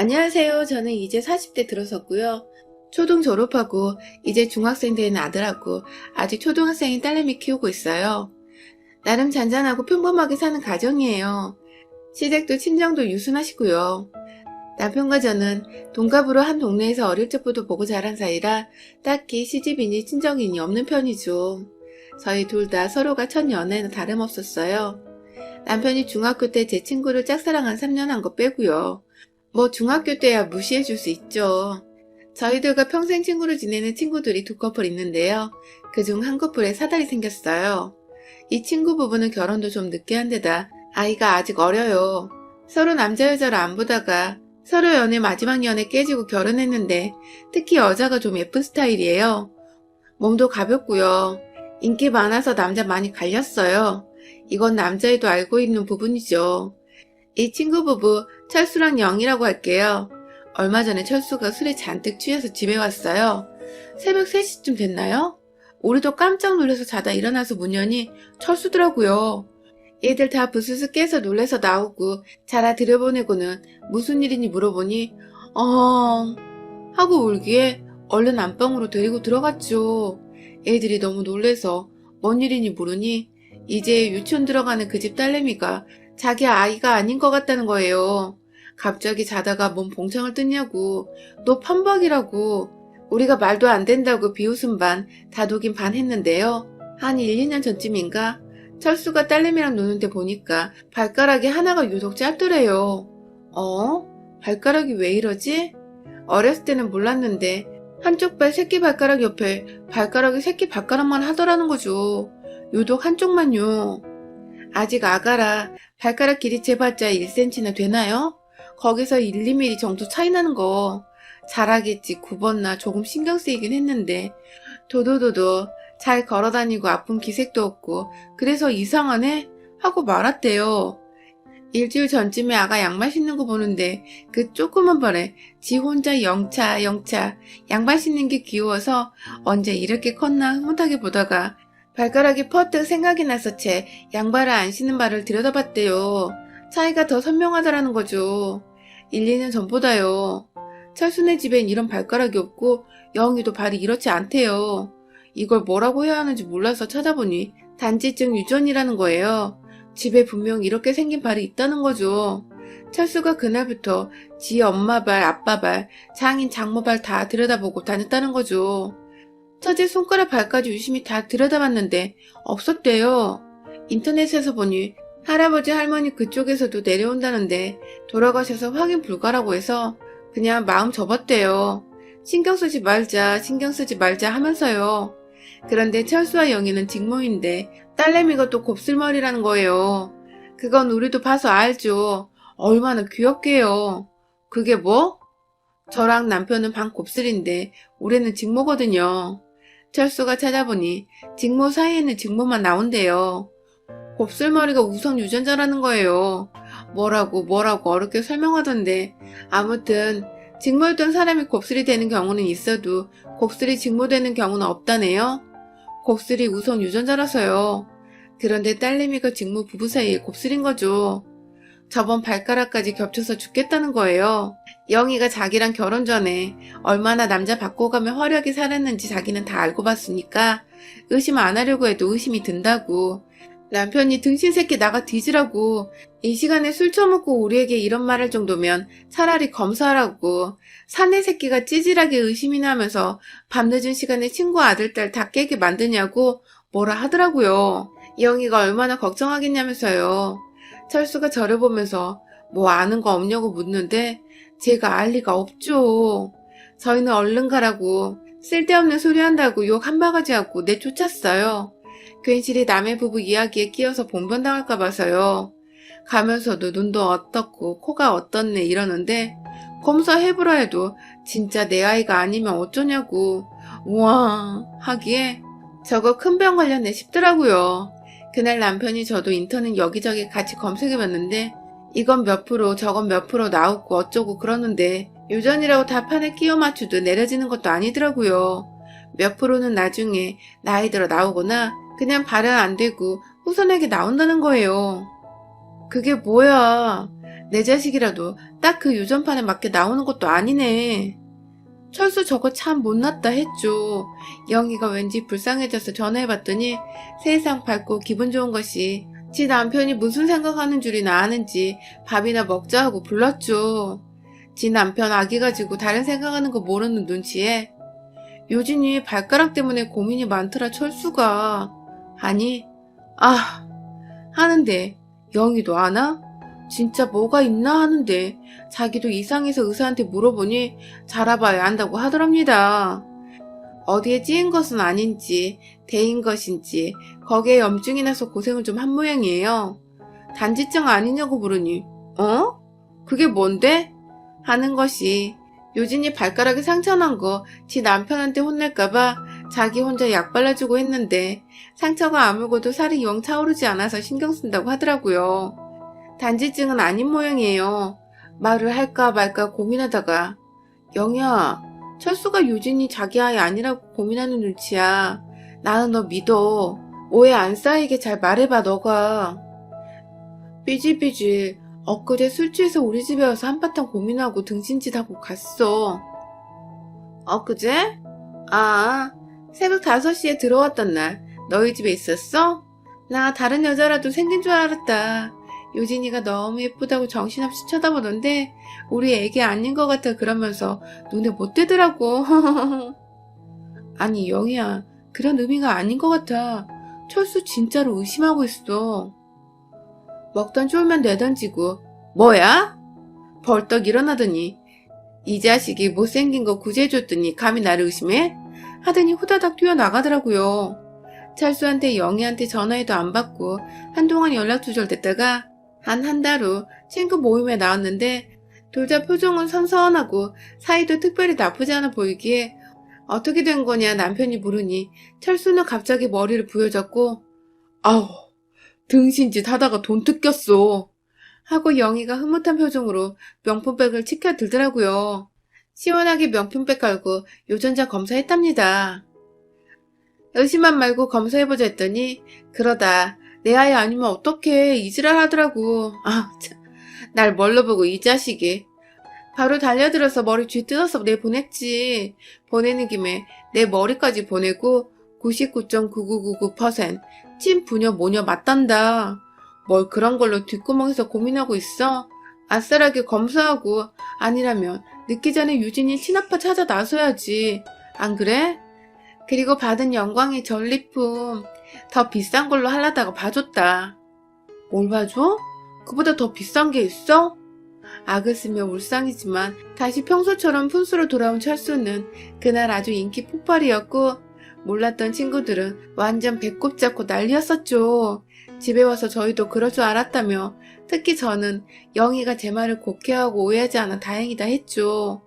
안녕하세요. 저는 이제 40대 들어섰고요. 초등 졸업하고 이제 중학생 된 아들하고 아직 초등학생인 딸내미 키우고 있어요. 나름 잔잔하고 평범하게 사는 가정이에요. 시댁도 친정도 유순하시고요. 남편과 저는 동갑으로 한 동네에서 어릴 적부터 보고 자란 사이라 딱히 시집이니 친정인이 없는 편이죠. 저희 둘 다 서로가 첫 연애는 다름없었어요. 남편이 중학교 때 제 친구를 짝사랑한 3년 한 거 빼고요. 뭐 중학교 때야 무시해 줄 수 있죠. 저희들과 평생 친구로 지내는 친구들이 두 커플 있는데요. 그 중 한 커플에 사달이 생겼어요. 이 친구 부부는 결혼도 좀 늦게 한 데다 아이가 아직 어려요. 서로 남자 여자로 안 보다가 서로 연애 마지막 연애 깨지고 결혼했는데 특히 여자가 좀 예쁜 스타일이에요. 몸도 가볍고요. 인기 많아서 남자 많이 갈렸어요. 이건 남자애도 알고 있는 부분이죠. 이 친구 부부 철수랑 영이라고 할게요. 얼마 전에 철수가 술에 잔뜩 취해서 집에 왔어요. 새벽 3시쯤 됐나요? 우리도 깜짝 놀라서 자다 일어나서 문 여니 철수더라고요. 얘들 다 부스스 깨서 놀래서 나오고 자라 들여보내고는 무슨 일이니 물어보니 어 하고 울기에 얼른 안방으로 데리고 들어갔죠. 애들이 너무 놀래서 뭔 일이니 물으니 이제 유치원 들어가는 그 집 딸내미가 자기 아이가 아닌 것 같다는 거예요. 갑자기 자다가 몸 봉창을 뜯냐고 너 판박이라고 우리가 말도 안 된다고 비웃음 반 다독임 반 했는데요. 한 1, 2년 전쯤인가 철수가 딸내미랑 노는데 보니까 발가락이 하나가 유독 짧더래요. 어? 발가락이 왜 이러지? 어렸을 때는 몰랐는데 한쪽 발 새끼 발가락 옆에 발가락이 새끼 발가락만 하더라는 거죠. 유독 한쪽만요. 아직 아가라 발가락 길이 재봤자 1cm나 되나요? 거기서 1, 2mm 정도 차이 나는 거 잘하겠지 굽었나 조금 신경 쓰이긴 했는데 도도도도 잘 걸어다니고 아픈 기색도 없고 그래서 이상하네 하고 말았대요. 일주일 전쯤에 아가 양말 신는 거 보는데 그 조그만 발에 지 혼자 영차 영차 양말 신는 게 귀여워서 언제 이렇게 컸나 흐뭇하게 보다가 발가락이 퍼뜩 생각이 나서 채 양발을 안 신는 발을 들여다봤대요. 차이가 더 선명하다라는 거죠. 1, 2년 전보다요. 철순의 집엔 이런 발가락이 없고 영희도 발이 이렇지 않대요. 이걸 뭐라고 해야 하는지 몰라서 찾아보니 단지증 유전이라는 거예요. 집에 분명 이렇게 생긴 발이 있다는 거죠. 철수가 그날부터 지 엄마 발, 아빠 발, 장인, 장모 발 다 들여다보고 다녔다는 거죠. 처제 손가락 발까지 유심히 다 들여다봤는데 없었대요. 인터넷에서 보니 할아버지 할머니 그쪽에서도 내려온다는데 돌아가셔서 확인 불가라고 해서 그냥 마음 접었대요. 신경 쓰지 말자, 신경 쓰지 말자 하면서요. 그런데 철수와 영희는 직모인데 딸내미가 또 곱슬머리라는 거예요. 그건 우리도 봐서 알죠. 얼마나 귀엽게요. 그게 뭐? 저랑 남편은 반 곱슬인데 우리는 직모거든요. 철수가 찾아보니 직모 사이에는 직모만 나온대요. 곱슬머리가 우선 유전자라는 거예요. 뭐라고 뭐라고 어렵게 설명하던데 아무튼 직모였던 사람이 곱슬이 되는 경우는 있어도 곱슬이 직모되는 경우는 없다네요. 곱슬이 우선 유전자라서요. 그런데 딸내미가 직모 부부 사이에 곱슬인 거죠. 저번 발가락까지 겹쳐서 죽겠다는 거예요. 영희가 자기랑 결혼 전에 얼마나 남자 바꿔가며 화려하게 살았는지 자기는 다 알고 봤으니까 의심 안 하려고 해도 의심이 든다고. 남편이 등신 새끼 나가 뒤지라고 이 시간에 술 처먹고 우리에게 이런 말 할 정도면 차라리 검사하라고 사내 새끼가 찌질하게 의심이나 하면서 밤늦은 시간에 친구 아들 딸 다 깨게 만드냐고 뭐라 하더라고요. 영희가 얼마나 걱정하겠냐면서요. 철수가 저를 보면서 뭐 아는 거 없냐고 묻는데 제가 알 리가 없죠. 저희는 얼른 가라고 쓸데없는 소리 한다고 욕 한 바가지 하고 내쫓았어요. 괜시리 남의 부부 이야기에 끼어서 봉변당할까 봐서요. 가면서도 눈도 어떻고 코가 어떻네 이러는데 검사 해보라 해도 진짜 내 아이가 아니면 어쩌냐고 우와 하기에 저거 큰 병 관련해 싶더라고요. 그날 남편이 저도 인터넷 여기저기 같이 검색해봤는데 이건 몇 프로 저건 몇 프로 나오고 어쩌고 그러는데 유전이라고 다 판에 끼워 맞추도 내려지는 것도 아니더라고요. 몇 프로는 나중에 나이 들어 나오거나 그냥 발현 안 되고 후손에게 나온다는 거예요. 그게 뭐야. 내 자식이라도 딱 그 유전판에 맞게 나오는 것도 아니네. 철수 저거 참 못났다 했죠. 영희가 왠지 불쌍해져서 전화해봤더니 세상 밝고 기분 좋은 것이 지 남편이 무슨 생각하는 줄이나 아는지 밥이나 먹자 하고 불렀죠. 지 남편 아기 가지고 다른 생각하는 거 모르는 눈치에 요진이 발가락 때문에 고민이 많더라 철수가 아니 아 하는데 영희도 아나? 진짜 뭐가 있나 하는데 자기도 이상해서 의사한테 물어보니 자라봐야 한다고 하더랍니다. 어디에 찌인 것은 아닌지 대인 것인지 거기에 염증이 나서 고생을 좀 한 모양이에요. 단지증 아니냐고 물으니 어? 그게 뭔데? 하는 것이 요진이 발가락에 상처 난 거 지 남편한테 혼낼까봐 자기 혼자 약 발라주고 했는데 상처가 아물고도 살이 영 차오르지 않아서 신경 쓴다고 하더라고요. 단지증은 아닌 모양이에요. 말을 할까 말까 고민하다가 영희야 철수가 요진이 자기 아이 아니라고 고민하는 눈치야. 나는 너 믿어. 오해 안 쌓이게 잘 말해봐 너가. 삐질삐질 엊그제 술 취해서 우리 집에 와서 한바탕 고민하고 등신짓 하고 갔어. 엊그제? 아 새벽 5시에 들어왔던 날 너희 집에 있었어? 나 다른 여자라도 생긴 줄 알았다. 요진이가 너무 예쁘다고 정신없이 쳐다보던데 우리 애기 아닌 것 같아 그러면서 눈에 못 띄더라고. 아니 영희야 그런 의미가 아닌 것 같아. 철수 진짜로 의심하고 있어. 먹던 쫄면 내던지고 뭐야? 벌떡 일어나더니 이 자식이 못생긴 거 구제해줬더니 감히 나를 의심해? 하더니 후다닥 뛰어나가더라고요. 철수한테 영희한테 전화해도 안 받고 한동안 연락 두절됐다가 한한달 후 친구 모임에 나왔는데 둘 다 표정은 선선하고 사이도 특별히 나쁘지 않아 보이기에 어떻게 된 거냐 남편이 물으니 철수는 갑자기 머리를 부여잡고 아우 등신짓 하다가 돈 뜯겼어 하고 영희가 흐뭇한 표정으로 명품백을 치켜들더라고요. 시원하게 명품백 깔고 유전자 검사했답니다. 의심만 말고 검사해보자 했더니 그러다 내 아이 아니면 어떡해 이지랄 하더라고. 아, 참. 날 뭘로 보고 이 자식이. 바로 달려들어서 머리 쥐 뜯어서 내보냈지. 보내는 김에 내 머리까지 보내고 99.9999% 찐 부녀 모녀 맞단다. 뭘 그런 걸로 뒷구멍에서 고민하고 있어? 아싸라게 검사하고 아니라면 늦기 전에 유진이 친아빠 찾아 나서야지. 안 그래? 그리고 받은 영광의 전리품 더 비싼 걸로 하려다가 봐줬다. 뭘 봐줘? 그보다 더 비싼 게 있어? 쓰며 울상이지만 다시 평소처럼 푼수로 돌아온 철수는 그날 아주 인기 폭발이었고 몰랐던 친구들은 완전 배꼽 잡고 난리였었죠. 집에 와서 저희도 그럴 줄 알았다며 특히 저는 영희가 제 말을 곡해하고 오해하지 않아 다행이다 했죠.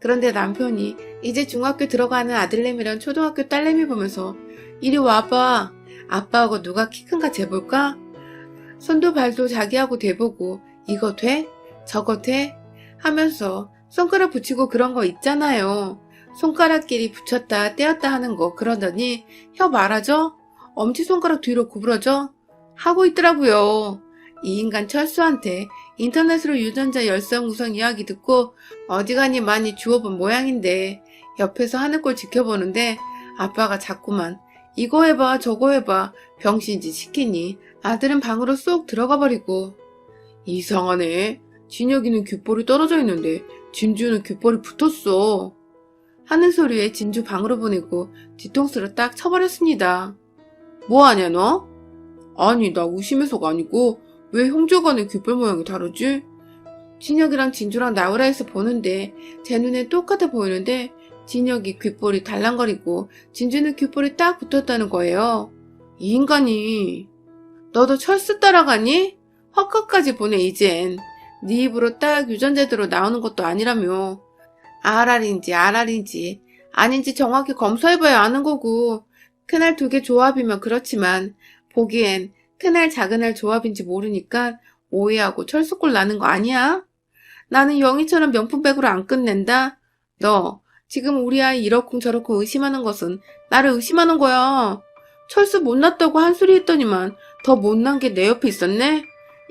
그런데 남편이 이제 중학교 들어가는 아들내미랑 초등학교 딸내미 보면서 이리 와봐. 아빠하고 누가 키 큰가 재볼까? 손도 발도 자기하고 대보고 이거 돼? 저거 돼? 하면서 손가락 붙이고 그런 거 있잖아요. 손가락끼리 붙였다 떼었다 하는 거 그러더니 혀 말아줘? 엄지손가락 뒤로 구부러져? 하고 있더라고요. 이 인간 철수한테 인터넷으로 유전자 열성 우성 이야기 듣고 어디가니 많이 주워본 모양인데 옆에서 하는 걸 지켜보는데 아빠가 자꾸만 이거 해봐 저거 해봐. 병신짓 시키니 아들은 방으로 쏙 들어가 버리고. 이상하네. 진혁이는 귓볼이 떨어져 있는데 진주는 귓볼이 붙었어. 하는 소리에 진주 방으로 보내고 뒤통수를 딱 쳐버렸습니다. 뭐하냐 너? 아니 나 의심해서가 아니고 왜 형제간의 귓볼 모양이 다르지? 진혁이랑 진주랑 나오라 해서 보는데 제 눈에 똑같아 보이는데 진혁이 귓볼이 달랑거리고 진주는 귓볼이 딱 붙었다는 거예요. 이 인간이 너도 철수 따라가니? 헛것까지 보내 이젠. 네 입으로 딱 유전자대로 나오는 것도 아니라며. RR인지 RR인지 아닌지 정확히 검사해봐야 아는 거고 큰알 두 개 조합이면 그렇지만 보기엔 큰알 작은알 조합인지 모르니까 오해하고 철수골 나는 거 아니야? 나는 영희처럼 명품백으로 안 끝낸다? 너 지금 우리 아이 이러쿵 저러쿵 의심하는 것은 나를 의심하는 거야. 철수 못났다고 한 소리 했더니만 더 못난 게 내 옆에 있었네?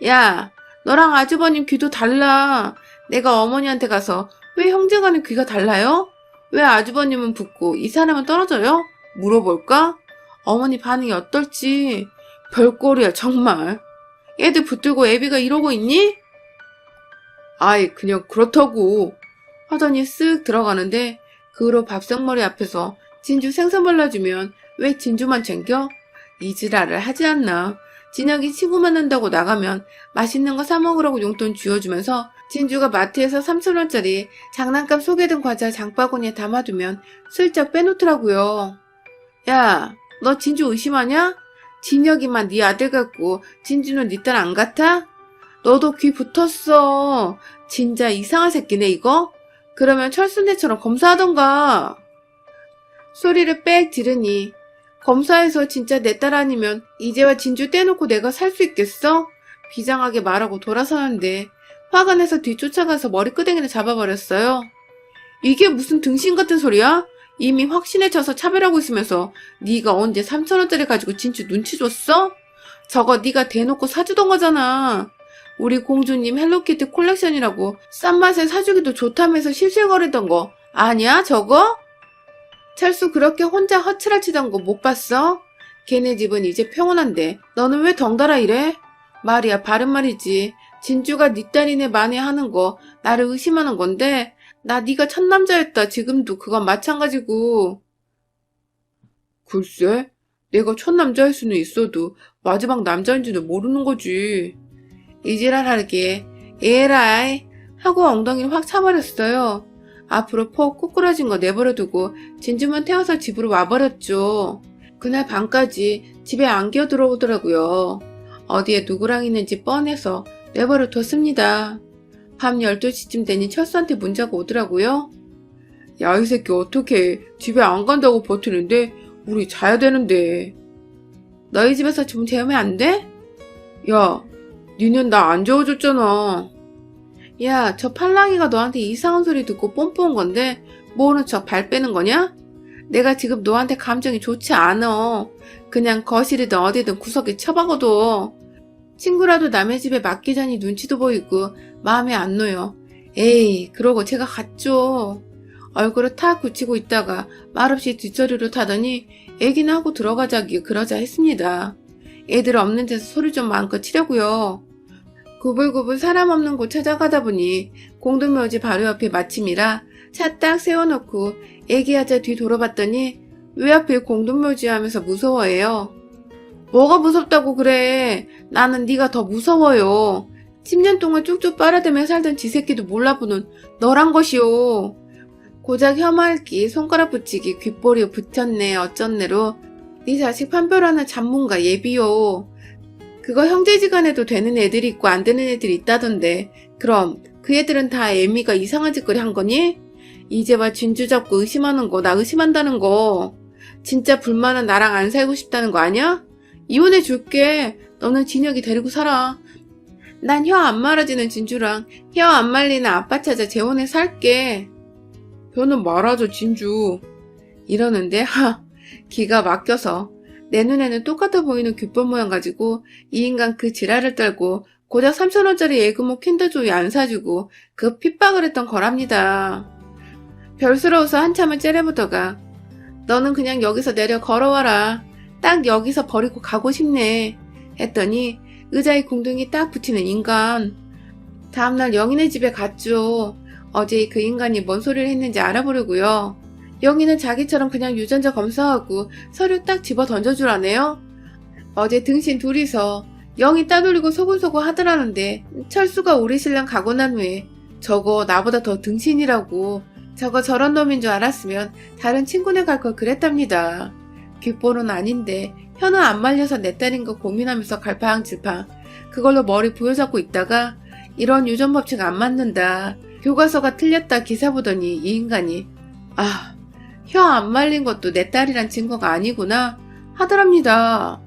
야, 너랑 아주버님 귀도 달라. 내가 어머니한테 가서 왜 형제간의 귀가 달라요? 왜 아주버님은 붙고 이 사람은 떨어져요? 물어볼까? 어머니 반응이 어떨지. 별꼴이야, 정말. 애들 붙들고 애비가 이러고 있니? 아이, 그냥 그렇다고. 하더니 쓱 들어가는데, 그 후로 밥상머리 앞에서 진주 생선 발라주면 왜 진주만 챙겨? 이 지랄을 하지 않나. 진혁이 친구 만난다고 나가면 맛있는 거 사 먹으라고 용돈 쥐어주면서 진주가 마트에서 3천원짜리 장난감 속에 든 과자 장바구니에 담아두면 슬쩍 빼놓더라고요. 야, 너 진주 의심하냐? 진혁이만 네 아들 같고 진주는 네 딸 안 같아? 너도 귀 붙었어. 진짜 이상한 새끼네 이거? 그러면 철순대처럼 검사하던가. 소리를 빽 지르니 검사해서 진짜 내 딸 아니면 이제와 진주 떼놓고 내가 살 수 있겠어? 비장하게 말하고 돌아서는데 화가 내서 뒤쫓아가서 머리끄댕이를 잡아버렸어요. 이게 무슨 등신 같은 소리야? 이미 확신에 쳐서 차별하고 있으면서 네가 언제 3천원짜리 가지고 진주 눈치 줬어? 저거 네가 대놓고 사주던 거잖아. 우리 공주님 헬로키티 콜렉션이라고 싼 맛에 사주기도 좋다면서 실실거리던 거 아니야 저거? 철수 그렇게 혼자 허칠할 치던 거 못 봤어? 걔네 집은 이제 평온한데 너는 왜 덩달아 이래? 말이야 바른 말이지. 진주가 네 딸이네 만에 하는 거 나를 의심하는 건데 나 네가 첫 남자였다 지금도 그건 마찬가지고. 글쎄 내가 첫 남자일 수는 있어도 마지막 남자인지는 모르는 거지. 이지랄하게 에라이 하고 엉덩이를 확 차버렸어요. 앞으로 폭 꾸꾸라진 거 내버려두고 진주만 태워서 집으로 와버렸죠. 그날 밤까지 집에 안 기어 들어오더라고요. 어디에 누구랑 있는지 뻔해서 내버려 뒀습니다. 밤 12시쯤 되니 철수한테 문자가 오더라고요. 야, 이 새끼 어떻게 집에 안 간다고 버티는데 우리 자야 되는데. 너희 집에서 좀 재우면 안 돼? 야, 니는 나 안 재워줬잖아. 야, 저 팔랑이가 너한테 이상한 소리 듣고 뽐뿌한 건데 모르는 척 발 빼는 거냐? 내가 지금 너한테 감정이 좋지 않아. 그냥 거실이든 어디든 구석에 처박아둬. 친구라도 남의 집에 맡기자니 눈치도 보이고 마음에 안 놓여. 에이, 그러고 제가 갔죠. 얼굴을 탁 굳히고 있다가 말없이 뒷자리로 타더니 애기나 하고 들어가자기 그러자 했습니다. 애들 없는 데서 소리 좀 마음껏 치려고요. 구불구불 사람 없는 곳 찾아가다 보니 공동묘지 바로 옆에 마침이라 차 딱 세워놓고 애기하자 뒤 돌아봤더니 왜 하필 공동묘지 하면서 무서워해요. 뭐가 무섭다고 그래. 나는 네가 더 무서워요. 10년 동안 쭉쭉 빨아대며 살던 지 새끼도 몰라보는 너란 것이요. 고작 혐알기, 손가락 붙이기, 귓볼이 붙였네, 어쩐네로 네 자식 판별하는 전문가 예비요. 그거 형제지간에도 되는 애들이 있고 안 되는 애들이 있다던데. 그럼 그 애들은 다 애미가 이상한 짓거리 한 거니? 이제 와 진주 잡고 의심하는 거 나 의심한다는 거. 진짜 불만은 나랑 안 살고 싶다는 거 아니야? 이혼해 줄게. 너는 진혁이 데리고 살아. 난 혀 안 말아지는 진주랑 혀 안 말리는 아빠 찾아 재혼해 살게. 혀는 말아줘 진주. 이러는데 하 기가 막혀서 내 눈에는 똑같아 보이는 귓볼 모양 가지고 이 인간 그 지랄을 떨고 고작 3천원짜리 에그모 킨더조이 안 사주고 그 핍박을 했던 거랍니다. 별스러워서 한참을 째려보다가 너는 그냥 여기서 내려 걸어와라. 딱 여기서 버리고 가고 싶네. 했더니 의자에 궁둥이 딱 붙이는 인간. 다음날 영인의 집에 갔죠. 어제 그 인간이 뭔 소리를 했는지 알아보려고요. 영희는 자기처럼 그냥 유전자 검사하고 서류 딱 집어 던져주라네요. 어제 등신 둘이서 영희 따돌리고 소곤소곤 하더라는데 철수가 우리 신랑 가고 난 후에 저거 나보다 더 등신이라고 저거 저런 놈인 줄 알았으면 다른 친구네 갈 걸 그랬답니다. 귓볼은 아닌데 혀는 안 말려서 내 딸인 거 고민하면서 갈팡질팡 그걸로 머리 부여잡고 있다가 이런 유전 법칙 안 맞는다. 교과서가 틀렸다 기사 보더니 이 인간이 아 혀 안 말린 것도 내 딸이란 증거가 아니구나 하더랍니다.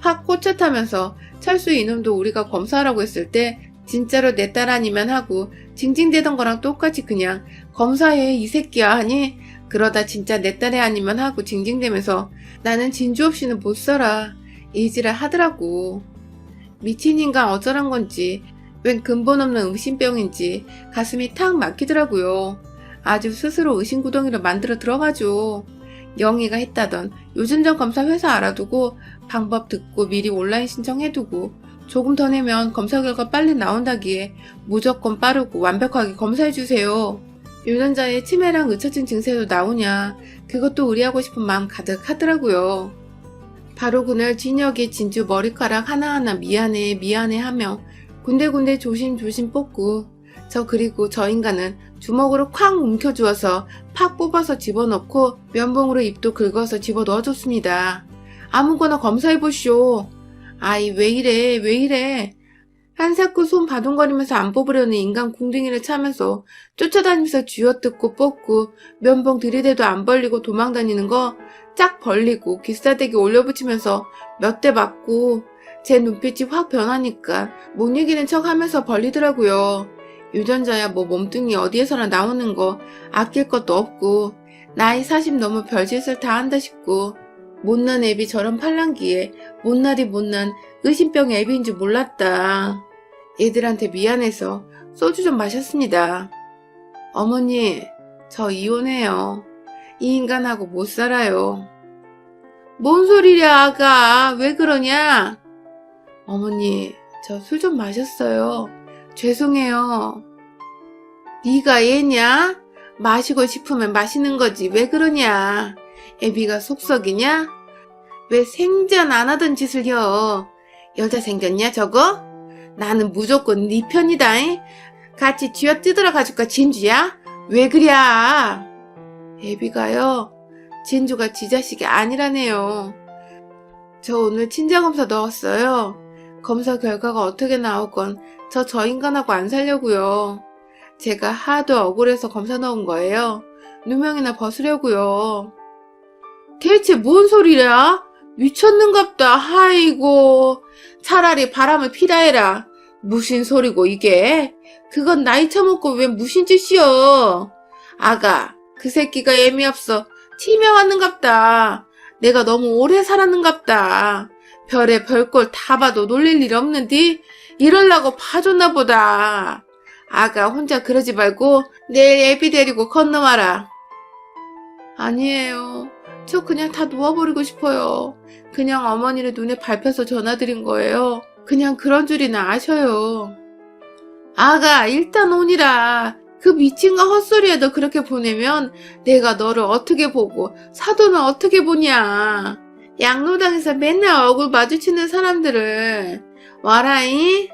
확 꽂혀타면서 철수 이놈도 우리가 검사하라고 했을 때 진짜로 내 딸 아니면 하고 징징대던 거랑 똑같이 그냥 검사해 이 새끼야 하니 그러다 진짜 내 딸이 아니면 하고 징징대면서 나는 진주 없이는 못 살아 이지랄 하더라고. 미친 인간 어쩌란 건지 웬 근본 없는 의심병인지 가슴이 탁 막히더라고요. 아주 스스로 의심구덩이를 만들어 들어가죠. 영희가 했다던 요즘전 검사 회사 알아두고 방법 듣고 미리 온라인 신청해두고 조금 더 내면 검사 결과 빨리 나온다기에 무조건 빠르고 완벽하게 검사해주세요. 유전자에 치매랑 의처증 증세도 나오냐 그것도 의뢰하고 싶은 마음 가득하더라고요. 바로 그날 진혁이 진주 머리카락 하나하나 미안해 미안해 하며 군데군데 조심조심 뽑고 저 그리고 저 인간은 주먹으로 쾅 움켜주어서 팍 뽑아서 집어넣고 면봉으로 입도 긁어서 집어넣어줬습니다. 아무거나 검사해보쇼. 아이 왜 이래 왜 이래 한사코 손 바둥거리면서 안 뽑으려는 인간 궁둥이를 차면서 쫓아다니면서 쥐어뜯고 뽑고 면봉 들이대도 안 벌리고 도망다니는 거짝 벌리고 기싸대기 올려붙이면서 몇 대 맞고 제 눈빛이 확 변하니까 못 이기는 척 하면서 벌리더라고요. 유전자야 뭐 몸뚱이 어디에서나 나오는 거 아낄 것도 없고 나이 40 넘어 별짓을 다 한다 싶고 못난 애비 저런 팔랑기에 못나디 못난 의심병 애비인 줄 몰랐다. 얘들한테 미안해서 소주 좀 마셨습니다. 어머니, 저 이혼해요. 이 인간하고 못 살아요. 뭔 소리냐, 아가. 왜 그러냐? 어머니, 저 술 좀 마셨어요. 죄송해요. 네가 얘냐? 마시고 싶으면 마시는 거지. 왜 그러냐? 애비가 속썩이냐? 왜 생전 안 하던 짓을 혀? 여자 생겼냐, 저거? 나는 무조건 네 편이다. 잉? 같이 쥐어 뜯으러 가줄까, 진주야? 왜 그랴? 애비가요, 진주가 지 자식이 아니라네요. 저 오늘 친자검사 넣었어요. 검사 결과가 어떻게 나오건 저 저 인간하고 안 살려고요. 제가 하도 억울해서 검사 넣은 거예요. 누명이나 벗으려고요. 대체 뭔 소리랴? 미쳤는갑다. 아이고. 차라리 바람을 피라 해라. 무슨 소리고 이게? 그건 나이 처먹고 왜 무슨 짓이여? 아가, 그 새끼가 애미 없어. 치매 왔는갑다. 내가 너무 오래 살았는갑다. 별에 별꼴 다 봐도 놀릴 일 없는디? 이럴라고 봐줬나 보다. 아가 혼자 그러지 말고 내일 애비 데리고 건너와라. 아니에요. 저 그냥 다 놓아버리고 싶어요. 그냥 어머니를 눈에 밟혀서 전화드린 거예요. 그냥 그런 줄이나 아셔요. 아가, 일단 오니라. 그 미친가 헛소리에도 그렇게 보내면 내가 너를 어떻게 보고 사돈은 어떻게 보냐. 양로당에서 맨날 얼굴 마주치는 사람들을 와라이.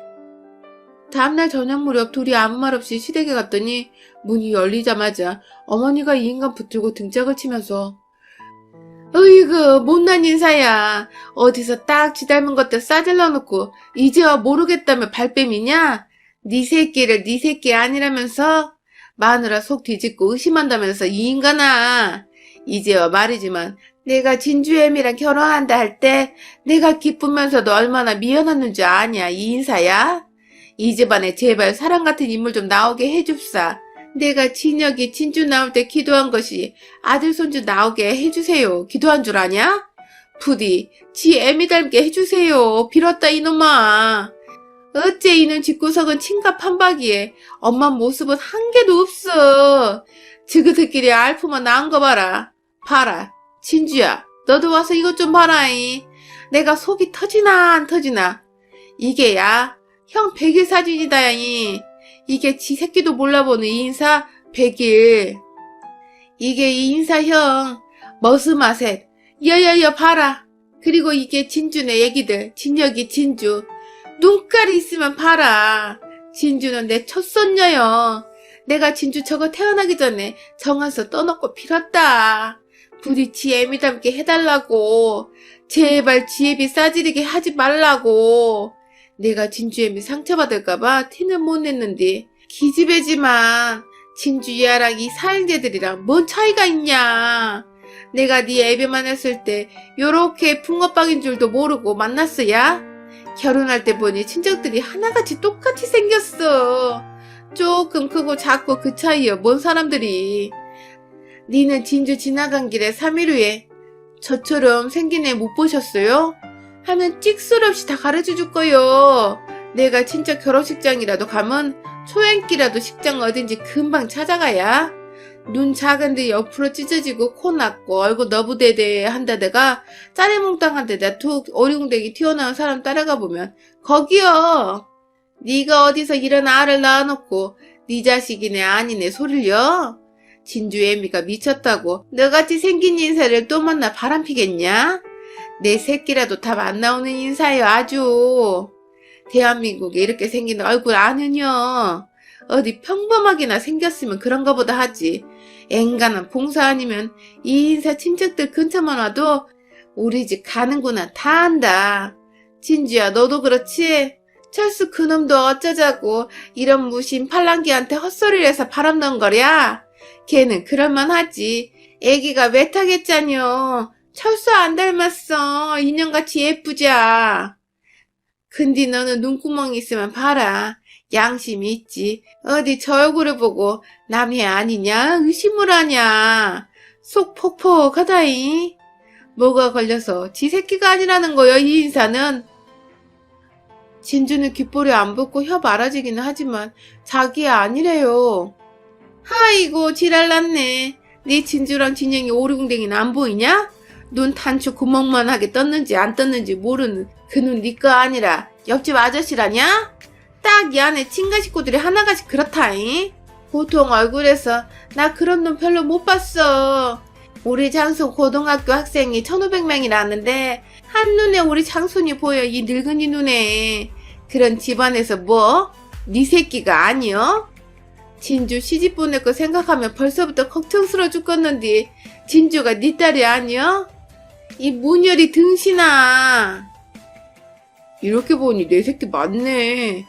다음날 저녁 무렵 둘이 아무 말 없이 시댁에 갔더니 문이 열리자마자 어머니가 이 인간 붙들고 등짝을 치면서 으이그 못난 인사야 어디서 딱 지 닮은 것들 싸질러 놓고 이제와 모르겠다며 발뺌이냐 네 새끼를 네 새끼 아니라면서 마누라 속 뒤집고 의심한다면서 이 인간아 이제와 말이지만 내가 진주애미랑 결혼한다 할 때 내가 기쁘면서도 얼마나 미안했는 줄 아냐 이 인사야 이 집안에 제발 사람 같은 인물 좀 나오게 해줍사 내가 진혁이 진주 나올 때 기도한 것이 아들 손주 나오게 해주세요. 기도한 줄 아냐? 부디 지 애미 닮게 해주세요. 빌었다 이놈아. 어째 이놈 집구석은 친갑 판박이에 엄마 모습은 한 개도 없어. 지그들끼리 알프만 나은 거 봐라. 봐라. 진주야 너도 와서 이것 좀 봐라이. 내가 속이 터지나 안 터지나. 이게야 형 백일 사진이다야이. 이게 지 새끼도 몰라보는 이 인사 백일. 이게 이 인사 형 머스마셋. 여여여 봐라. 그리고 이게 진주네 얘기들. 진혁이 진주. 눈깔이 있으면 봐라. 진주는 내 첫손녀여. 내가 진주 저거 태어나기 전에 정한서 떠놓고 빌었다. 부디 지 애미 닮게 해달라고. 제발 지애비 싸지르게 하지 말라고. 내가 진주애미 상처받을까봐 티는 못 냈는데 기집애지만 진주이아랑 이 사형제들이랑 뭔 차이가 있냐 내가 네 애비만 했을 때 요렇게 풍어빵인 줄도 모르고 만났어야 결혼할 때 보니 친척들이 하나같이 똑같이 생겼어 조금 크고 작고 그 차이여 뭔 사람들이 니는 진주 지나간 길에 3일 후에 저처럼 생긴 애 못 보셨어요? 하면 찍소리 없이 다 가르쳐 줄 거요. 내가 진짜 결혼식장이라도 가면 초행기라도 식장 어딘지 금방 찾아가야. 눈 작은데 옆으로 찢어지고 코 났고 얼굴 너부대대 한다대가 짜리몽땅한 데다 툭 오리궁대기 튀어나온 사람 따라가 보면 거기요. 네가 어디서 이런 알을 낳아놓고 네 자식이네 아니네 소리려? 진주 애미가 미쳤다고 너같이 생긴 인사를 또 만나 바람피겠냐? 내 새끼라도 답 안 나오는 인사예요 아주. 대한민국에 이렇게 생긴 얼굴 아느냐? 어디 평범하게나 생겼으면 그런가 보다 하지. 앵간한 봉사 아니면 이 인사 친척들 근처만 와도 우리 집 가는구나 다 안다. 진주야 너도 그렇지? 철수 그놈도 어쩌자고 이런 무신 팔랑귀한테 헛소리를 해서 바람 넣은 거랴? 걔는 그럴만하지. 애기가 왜 타겠자뇨. 철수 안 닮았어. 인형같이 예쁘자. 근데 너는 눈구멍이 있으면 봐라. 양심이 있지. 어디 저 얼굴을 보고 남이 아니냐? 의심을 하냐? 속 폭폭하다이. 뭐가 걸려서 지 새끼가 아니라는 거요, 이 인사는. 진주는 귓볼이 안 붓고 혀 말아지기는 하지만 자기야 아니래요. 아이고 지랄났네. 네 진주랑 진영이 오리궁댕이는 안 보이냐? 눈 단추 구멍만 하게 떴는지 안 떴는지 모르는 그 눈 네 거 아니라 옆집 아저씨라냐? 딱 이 안에 친가 식구들이 하나같이 그렇다잉. 보통 얼굴에서 나 그런 눈 별로 못 봤어. 우리 장소 고등학교 학생이 1500명이라는데 한눈에 우리 장손이 보여 이 늙은이 눈에. 그런 집안에서 뭐? 네 새끼가 아니여? 진주 시집 보낼 거 생각하면 벌써부터 걱정스러워 죽겠는데 진주가 네 딸이 아니여? 이 문열이 등신아. 이렇게 보니 내 새끼 맞네.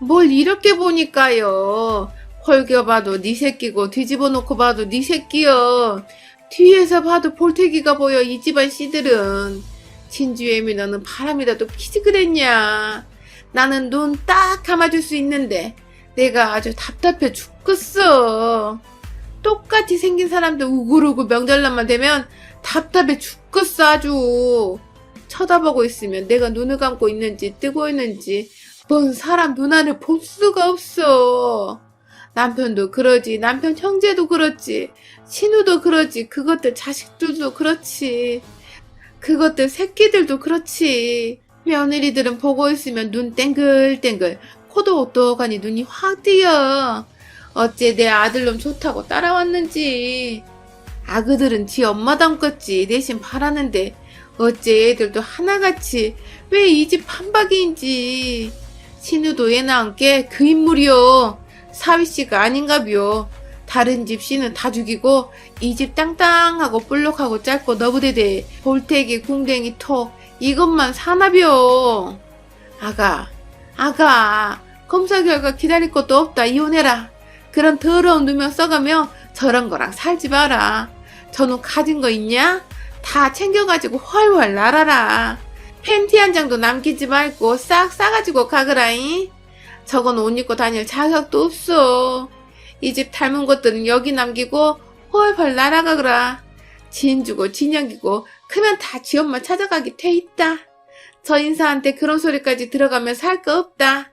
뭘 이렇게 보니까요. 헐겨 봐도 네 새끼고 뒤집어 놓고 봐도 네 새끼여. 뒤에서 봐도 볼태기가 보여 이 집안 씨들은. 진주애미 너는 바람이라도 피지 그랬냐. 나는 눈 딱 감아줄 수 있는데 내가 아주 답답해 죽겠어. 똑같이 생긴 사람들 우글우글 명절날만 되면 답답해 죽겠어 아주. 쳐다보고 있으면 내가 눈을 감고 있는지 뜨고 있는지 뭔 사람 눈알을 볼 수가 없어. 남편도 그러지, 남편 형제도 그렇지, 신우도 그러지, 그것들 자식들도 그렇지, 그것들 새끼들도 그렇지. 며느리들은 보고 있으면 눈 땡글땡글, 코도 오똑하니 눈이 확 띄어. 어째 내 아들놈 좋다고 따라왔는지. 아그들은 지 엄마 닮겠지 대신 바라는데 어째 애들도 하나같이 왜 이 집 판박이인지. 신우도 얘나 함께 그 인물이요. 사위씨가 아닌가비요. 다른 집 씨는 다 죽이고 이 집 땅땅하고 볼록하고 짧고 너부대대 볼태기 궁뎅이 톡 이것만 사나비요. 아가 아가 검사 결과 기다릴 것도 없다 이혼해라. 그런 더러운 누명 써가며 저런 거랑 살지 마라. 저놈 가진 거 있냐? 다 챙겨가지고 훨훨 날아라. 팬티 한 장도 남기지 말고 싹 싸가지고 가거라잉. 저건 옷 입고 다닐 자격도 없어. 이 집 닮은 것들은 여기 남기고 훨훨 날아가거라. 진 주고 진영이고 크면 다 지 엄마 찾아가게 돼 있다. 저 인사한테 그런 소리까지 들어가면 살 거 없다.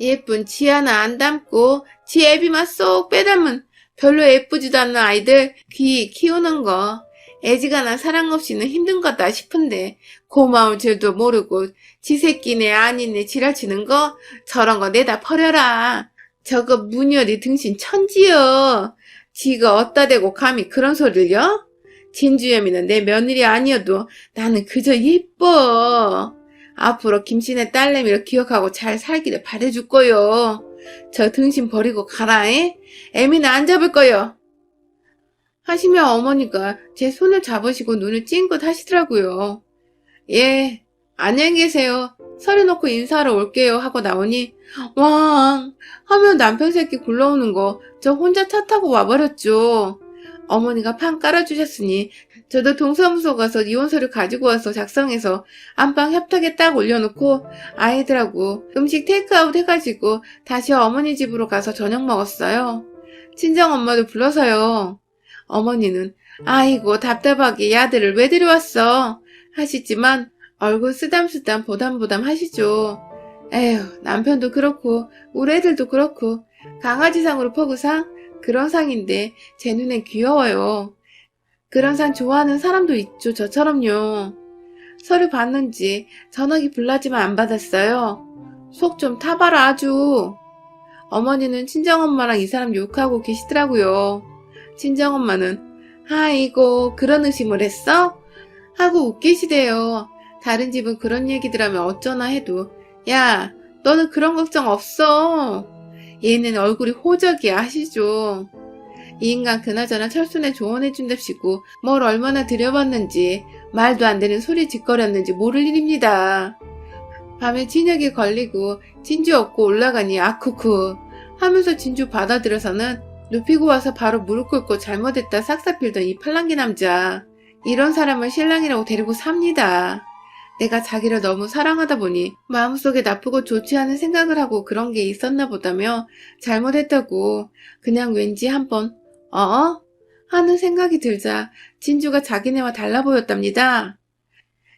예쁜 지 하나 안 닮고 지 애비만 쏙 빼닮은 별로 예쁘지도 않는 아이들 귀 키우는 거. 애지간한 사랑 없이는 힘든 거다 싶은데 고마울 줄도 모르고 지 새끼네 아니네 지랄치는 거 저런 거 내다 버려라. 저거 문열이 등신 천지여. 지가 어따 대고 감히 그런 소리를요? 진주염이는 내 며느리 아니어도 나는 그저 예뻐. 앞으로 김씨네 딸내미를 기억하고 잘 살기를 바래줄 거요. 저 등신 버리고 가라, 에? 애미는 안 잡을 거요. 하시며 어머니가 제 손을 잡으시고 눈을 찡긋 하시더라고요. 예, 안녕히 계세요. 서류 놓고 인사하러 올게요 하고 나오니 왕 하면 남편 새끼 굴러오는 거 저 혼자 차 타고 와버렸죠. 어머니가 판 깔아주셨으니 저도 동사무소 가서 이혼 서류 가지고 와서 작성해서 안방 협탁에 딱 올려놓고 아이들하고 음식 테이크아웃 해가지고 다시 어머니 집으로 가서 저녁 먹었어요. 친정 엄마도 불러서요. 어머니는 아이고 답답하게 이 아들을 왜 데려왔어 하시지만 얼굴 쓰담쓰담 보담보담 하시죠. 에휴, 남편도 그렇고, 우리 애들도 그렇고, 강아지상으로 퍼그상? 그런 상인데, 제 눈엔 귀여워요. 그런 상 좋아하는 사람도 있죠, 저처럼요. 서류 받는지 전화기 불나지만 안 받았어요. 속 좀 타봐라, 아주. 어머니는 친정엄마랑 이 사람 욕하고 계시더라고요. 친정엄마는, 아이고, 그런 의심을 했어? 하고 웃기시대요. 다른 집은 그런 얘기들 하면 어쩌나 해도, 야, 너는 그런 걱정 없어. 얘는 얼굴이 호적이야, 하시죠. 이 인간 그나저나 철순에 조언해준답시고 뭘 얼마나 들여봤는지 말도 안 되는 소리 짓거렸는지 모를 일입니다. 밤에 진역에 걸리고 진주 얻고 올라가니 아쿠쿠 하면서 진주 받아들여서는 눕히고 와서 바로 무릎 꿇고 잘못했다 싹싹 빌던 이 팔랑기 남자. 이런 사람을 신랑이라고 데리고 삽니다. 내가 자기를 너무 사랑하다 보니 마음속에 나쁘고 좋지 않은 생각을 하고 그런 게 있었나 보다며 잘못했다고 그냥 왠지 한번 어? 하는 생각이 들자 진주가 자기네와 달라 보였답니다.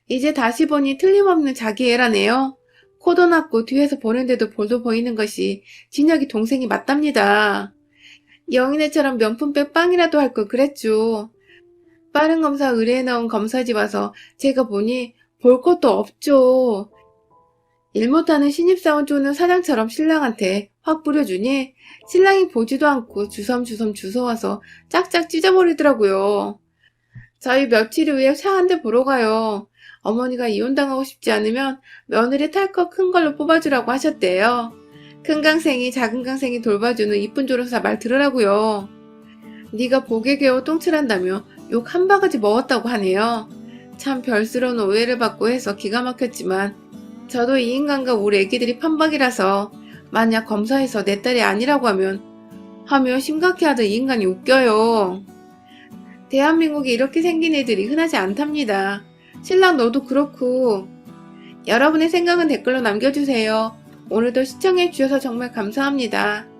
이제 다시 보니 틀림없는 자기 애라네요. 코도 났고 뒤에서 보는데도 볼도 보이는 것이 진혁이 동생이 맞답니다. 영인애처럼 명품백 빵이라도 할 걸 그랬죠. 빠른 검사 의뢰해 나온 검사집 와서 제가 보니 볼 것도 없죠. 일 못하는 신입사원 쪼는 사장처럼 신랑한테 확 뿌려주니 신랑이 보지도 않고 주섬주섬 주워와서 짝짝 찢어버리더라고요. 저희 며칠 후에 차 한 대 보러 가요. 어머니가 이혼당하고 싶지 않으면 며느리 탈거 큰 걸로 뽑아주라고 하셨대요. 큰 강생이 작은 강생이 돌봐주는 이쁜 조련사 말 들으라고요. 네가 복에 개워 똥칠한다며 욕 한 바가지 먹었다고 하네요. 참 별스러운 오해를 받고 해서 기가 막혔지만 저도 이 인간과 우리 애기들이 판박이라서 만약 검사에서 내 딸이 아니라고 하면 하며 심각해 하던 이 인간이 웃겨요. 대한민국에 이렇게 생긴 애들이 흔하지 않답니다. 신랑 너도 그렇고 여러분의 생각은 댓글로 남겨주세요. 오늘도 시청해주셔서 정말 감사합니다.